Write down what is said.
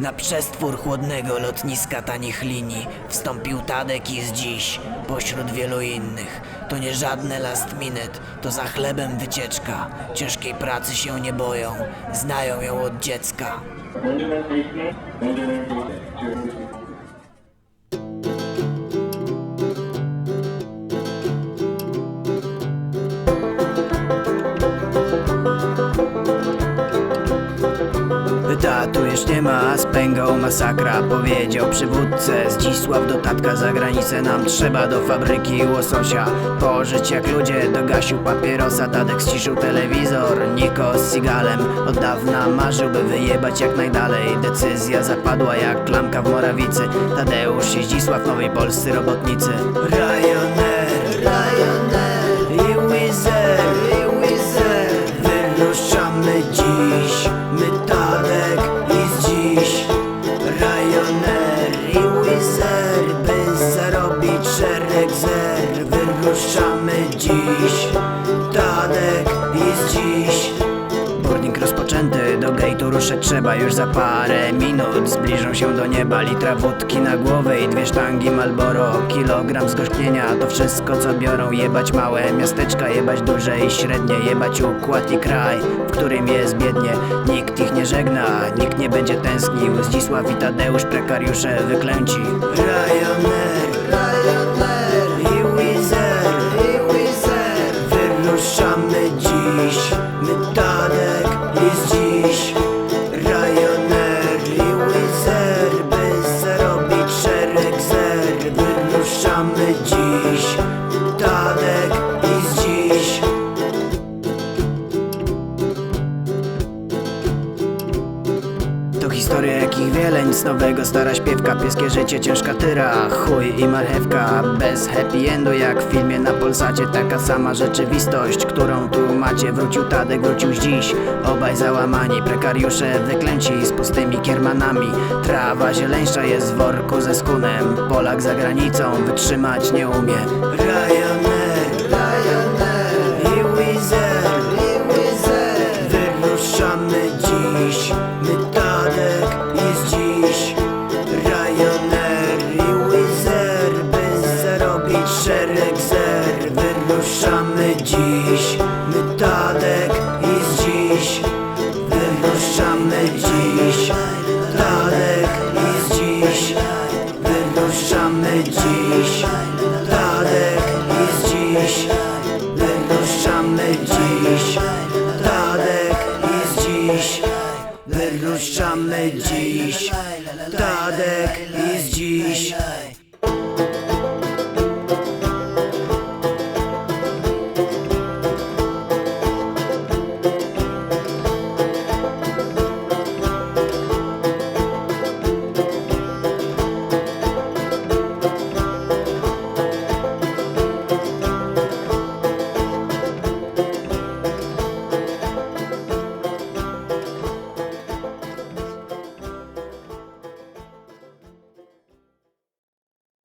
Na przestwór chłodnego lotniska tanich linii wstąpił Tadek i z dziś, pośród wielu innych. To nie żadne last minute, to za chlebem wycieczka. Ciężkiej pracy się nie boją, znają ją od dziecka. Tatu już nie ma, spęgał masakra Powiedział przywódcę. Zdzisław do tatka za granicę Nam trzeba do fabryki. Łososia Pożyć jak ludzie, dogasił papierosa. Tadek ściszył telewizor Niko z Sigalem. Od dawna marzył, by wyjebać jak najdalej. Decyzja zapadła jak klamka w Morawicy. Tadeusz i Zdzisław, nowej polscy robotnicy zer Wyruszamy dziś. Tadek z dziś. Boarding rozpoczęty, do gate'u ruszać trzeba już za parę minut. Zbliżą się do nieba litra wódki na głowę i dwie sztangi Malboro Kilogram zgorzknienia to wszystko co biorą. Jebać małe miasteczka, jebać duże i średnie Jebać układ i kraj, w którym jest biednie. Nikt ich nie żegna, nikt nie będzie tęsknił. Zdzisław i Tadeusz prekariusze wyklęci. Ryanair, Ryanair Wyruszamy dziś, my Tadek i z dziś. Ryanair i To historia jakich wiele, nic nowego, stara śpiewka Pieskie życie, ciężka tyra, chuj i marchewka. Bez happy endu jak w filmie na Polsacie. Taka sama rzeczywistość, którą tu macie. Wrócił Tadek, wrócił dziś. Obaj załamani, prekariusze wyklęci Z pustymi kiermanami. Trawa zieleńsza jest w worku ze skunem. Polak za granicą wytrzymać nie umie. Ryanair, Ryanair i Wizzer, i Wizzer Wyruszamy dziś, my dziś, my Tadek z dziś. Wyruszamy dziś, Tadek z dziś. Wyruszamy dziś, Tadek z dziś. Wyruszamy dziś, Tadek z dziś. Wyruszamy dziś, Tadek z dziś